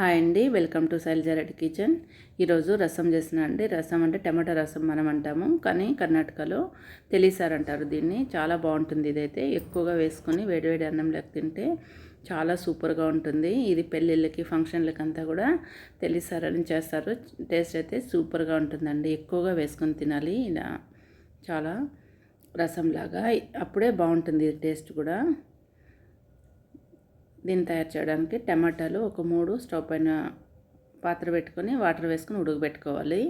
Hi అండి welcome to Sailaja Reddy kitchen. ఈరోజు రసం చేసిన అండి రసం అంటే టమాటా రసం మనం అంటాము కానీ కర్ణాటకలో తెలిసారు అంటారు దీన్ని. చాలా బాగుంటుంది ఇదైతే. ఎక్కువగా వేసుకొని వేడివేడి అన్నంలోకి తింటే చాలా సూపర్గా ఉంటుంది. ఇది పెళ్ళిళ్ళకి ఫంక్షన్లకి అంతా కూడా తెలిసారని చేస్తారు. టేస్ట్ అయితే సూపర్గా ఉంటుందండి. ఎక్కువగా వేసుకొని తినాలి. ఇలా చాలా రసంలాగా. అప్పుడే బాగుంటుంది టేస్ట్ కూడా. దీన్ని తయారు చేయడానికి టమాటాలు ఒక మూడు స్టవ్ పైన పాత్ర పెట్టుకొని వాటర్ వేసుకొని ఉడకబెట్టుకోవాలి.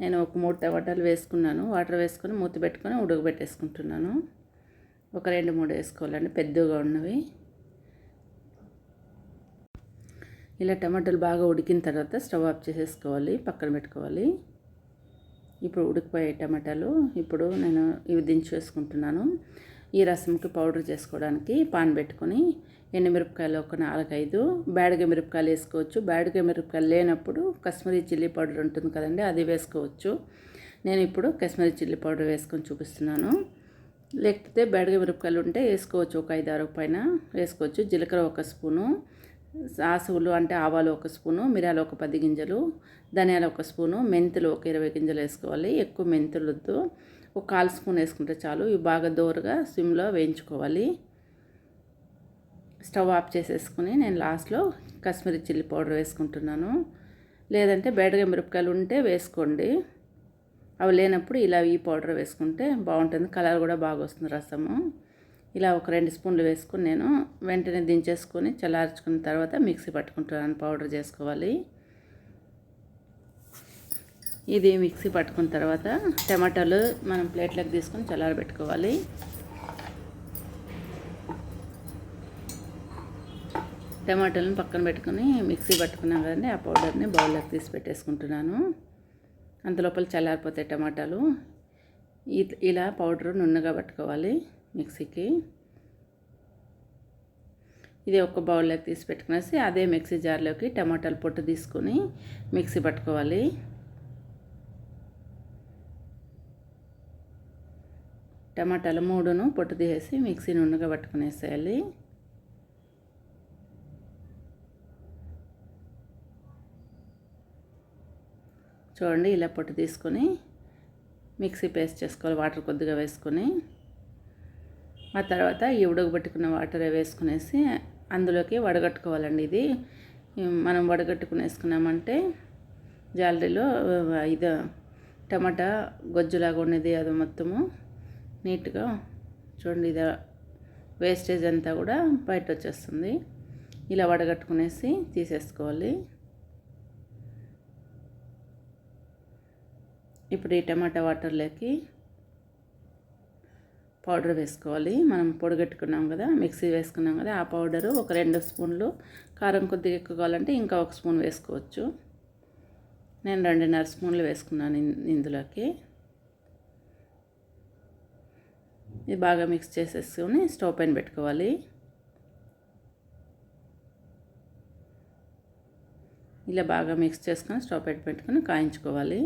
నేను ఒక మూడు టమాటాలు వేసుకున్నాను. వాటర్ వేసుకొని మూత పెట్టుకొని ఉడకబెట్టేసుకుంటున్నాను. ఒక రెండు మూడు వేసుకోవాలండి. పెద్దగా ఉన్నవి. ఇలా టమాటాలు బాగా ఉడికిన తర్వాత స్టవ్ ఆఫ్ చేసేసుకోవాలి. పక్కన పెట్టుకోవాలి. ఇప్పుడు ఉడికిపోయే టమాటాలు ఇప్పుడు నేను ఇవి దించి వేసుకుంటున్నాను. ఈ రసంకి పౌడర్ చేసుకోవడానికి పాన్ పెట్టుకొని ఎండుమిరపకాయలు ఒక నాలుగైదు బ్యాడగ మిరపకాయలు వేసుకోవచ్చు. బ్యాడిగ మిరపకాయలు లేనప్పుడు కశ్మీరీ చిల్లీ పౌడర్ ఉంటుంది కదండి అది వేసుకోవచ్చు. నేను ఇప్పుడు కశ్మీరీ చిల్లీ పౌడర్ వేసుకొని చూపిస్తున్నాను. లేకపోతే బ్యాడగ మిరపకాయలు ఉంటే వేసుకోవచ్చు ఒక ఐదు ఆరు పైన వేసుకోవచ్చు. జీలకర్ర ఒక స్పూను సాసులు అంటే ఆవాలు ఒక స్పూను మిరియాలు ఒక పది గింజలు ధనియాలు ఒక స్పూను మెంతులు ఒక ఇరవై గింజలు వేసుకోవాలి. ఎక్కువ మెంతులు వద్దు. ఒక కాల్ స్పూన్ వేసుకుంటే చాలు. ఇవి బాగా దోరగా సిమ్లో వేయించుకోవాలి. స్టవ్ ఆఫ్ చేసేసుకుని నేను లాస్ట్లో కాశ్మీరీ చిల్లీ పౌడర్ వేసుకుంటున్నాను. లేదంటే బేడగా మిరపకాయలు ఉంటే వేసుకోండి. అవి లేనప్పుడు ఇలా ఈ పౌడర్ వేసుకుంటే బాగుంటుంది. కలర్ కూడా బాగా వస్తుంది రసము. ఇలా ఒక రెండు స్పూన్లు వేసుకుని నేను వెంటనే దించేసుకొని చల్లార్చుకున్న తర్వాత మిక్సీ పట్టుకుంటున్నాను పౌడర్ చేసుకోవాలి. ఇది మిక్సీ పట్టుకున్న తర్వాత టమాటాలు మనం ప్లేట్లకు తీసుకొని చల్లారబెట్టుకోవాలి. టమాటాలను పక్కన పెట్టుకుని మిక్సీ పట్టుకున్నాం కదండి. ఆ పౌడర్ని బౌల్లోకి తీసి పెట్టేసుకుంటున్నాను. అంత లోపల చల్లారిపోతాయి టమాటాలు. ఇలా పౌడర్ నున్నగా పట్టుకోవాలి మిక్సీకి. ఇది ఒక బౌల్లోకి తీసి పెట్టుకునేసి అదే మిక్సీ జార్లోకి టమాటాలు పొట్టు తీసుకొని మిక్సీ పట్టుకోవాలి. టమాటాలు మూడును పొట్టు తీసేసి మిక్సీ నుండిగా పట్టుకునేసేయాలి. చూడండి ఇలా పొట్టు తీసుకొని మిక్సీ పేస్ట్ చేసుకోవాలి వాటర్ కొద్దిగా వేసుకొని. ఆ తర్వాత ఈ ఉడకబెట్టుకున్న వాటర్ వేసుకునేసి అందులోకి వడగట్టుకోవాలండి ఇది. మనం వడగట్టుకుని వేసుకున్నామంటే జాలరీలో ఇది టమాటా గొజ్జులాగా ఉన్నది అది మొత్తము. నీట్గా చూడండి ఇది వేస్టేజ్ అంతా కూడా బయట వచ్చేస్తుంది ఇలా వడగట్టుకునేసి తీసేసుకోవాలి. ఇప్పుడు ఈ టమాటా వాటర్లోకి పౌడర్ వేసుకోవాలి. మనం పొడిగట్టుకున్నాం కదా మిక్సీ వేసుకున్నాం కదా ఆ పౌడరు ఒక రెండు స్పూన్లు. కారం కొద్దిగా ఎక్కువ కావాలంటే ఇంకా ఒక స్పూన్ వేసుకోవచ్చు. నేను రెండున్నర స్పూన్లు వేసుకున్నాను ఇందులోకి. ఇది బాగా మిక్స్ చేసేసుకొని స్టవ్ పైన పెట్టుకోవాలి. ఇలా బాగా మిక్స్ చేసుకొని స్టవ్ పెట్టి పెట్టుకొని కాయించుకోవాలి.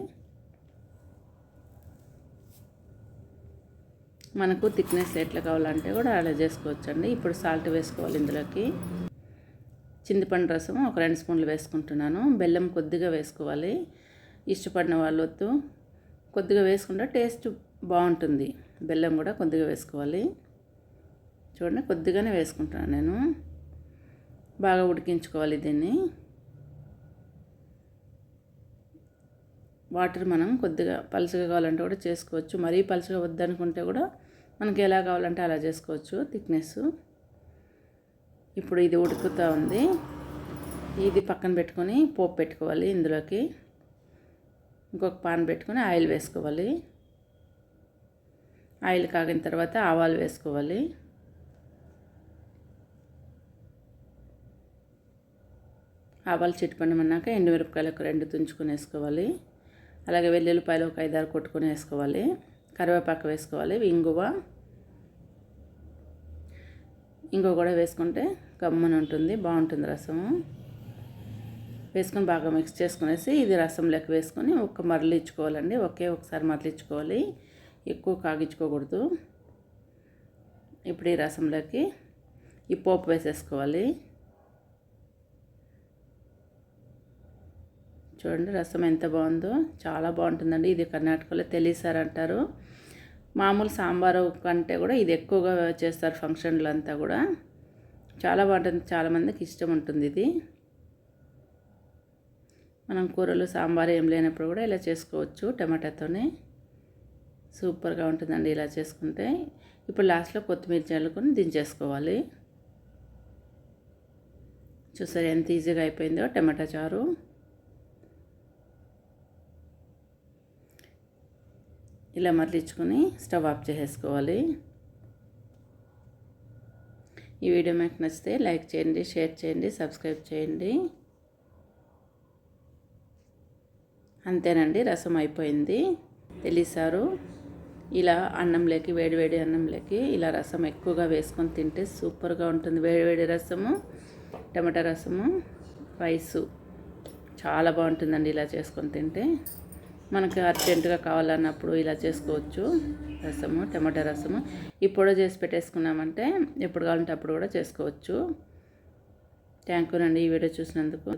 మనకు థిక్నెస్ ఎట్లా కావాలంటే కూడా అలా చేసుకోవచ్చండి. ఇప్పుడు సాల్ట్ వేసుకోవాలి ఇందులోకి. చింతపండు రసం ఒక రెండు స్పూన్లు వేసుకుంటున్నాను. బెల్లం కొద్దిగా వేసుకోవాలి. ఇష్టపడిన వాళ్ళొద్దు కొద్దిగా వేసుకుంటే టేస్ట్ బాగుంటుంది. బెల్లం కూడా కొద్దిగా వేసుకోవాలి. చూడండి కొద్దిగానే వేసుకుంటున్నాను నేను. బాగా ఉడికించుకోవాలి దీన్ని. వాటర్ మనం కొద్దిగా పలుచగా కావాలంటే కూడా చేసుకోవచ్చు. మరీ పలుచగా వద్దనుకుంటే కూడా మనకి ఎలా కావాలంటే అలా చేసుకోవచ్చు. థిక్నెస్. ఇప్పుడు ఇది ఉడుకుతూ ఉంది. ఇది పక్కన పెట్టుకొని పోపు పెట్టుకోవాలి ఇందులోకి. ఇంకొక పాన్ పెట్టుకొని ఆయిల్ వేసుకోవాలి. ఆయిల్ కాగిన తర్వాత ఆవాలు వేసుకోవాలి. ఆవాలు చిట్టుపండమన్నాక ఎండుమిరపకాయలు ఒక రెండు తుంచుకొని వేసుకోవాలి. అలాగే వెల్లుల్లిపాయలు ఒక ఐదారు కొట్టుకొని వేసుకోవాలి. కరివేపాకు వేసుకోవాలి. ఇంగువ. ఇంగువ కూడా వేసుకుంటే గమ్మని ఉంటుంది. బాగుంటుంది రసము. వేసుకొని బాగా మిక్స్ చేసుకునేసి ఇది రసం లెక్క వేసుకొని ఒక్క మరలించుకోవాలండి ఒకే ఒకసారి మరలించుకోవాలి ఎక్కువ కాగించుకోకూడదు. ఇప్పుడు ఈ రసంలోకి ఈ పోపు వేసేసుకోవాలి. చూడండి రసం ఎంత బాగుందో. చాలా బాగుంటుందండి. ఇది కర్ణాటకలో తెలిసారు అంటారు మామూలు సాంబారు కంటే కూడా ఇది ఎక్కువగా చేస్తారు ఫంక్షన్లు అంతా కూడా. చాలా బాగుంటుంది. చాలామందికి ఇష్టం ఉంటుంది ఇది. మనం కూరలు సాంబార్ ఏం లేనప్పుడు కూడా ఇలా చేసుకోవచ్చు టమాటాతోనే. సూపర్గా ఉంటుందండి ఇలా చేసుకుంటే. ఇప్పుడు లాస్ట్లో కొత్తిమీర చల్లుకొని దించేసుకోవాలి. చూసారు ఎంత ఈజీగా అయిపోయిందో టమాటా చారు. ఇలా మరలించుకొని స్టవ్ ఆఫ్ చేసేసుకోవాలి. ఈ వీడియో మీకు నచ్చితే లైక్ చేయండి షేర్ చేయండి సబ్స్క్రైబ్ చేయండి. అంతేనండి రసం అయిపోయింది. తెలిసారు? ఇలా అన్నంలోకి వేడివేడి అన్నంలోకి ఇలా రసం ఎక్కువగా వేసుకొని తింటే సూపర్గా ఉంటుంది. వేడివేడి రసము టమాటా రసము రైసు. చాలా బాగుంటుందండి ఇలా చేసుకొని తింటే. మనకి అర్జెంటుగా కావాలన్నప్పుడు ఇలా చేసుకోవచ్చు. రసము టమాటా రసము. ఇప్పుడు చేసి పెట్టేసుకున్నామంటే ఎప్పుడు కావాలంటే అప్పుడు కూడా చేసుకోవచ్చు. థ్యాంక్ యూ అండి ఈ వీడియో చూసినందుకు.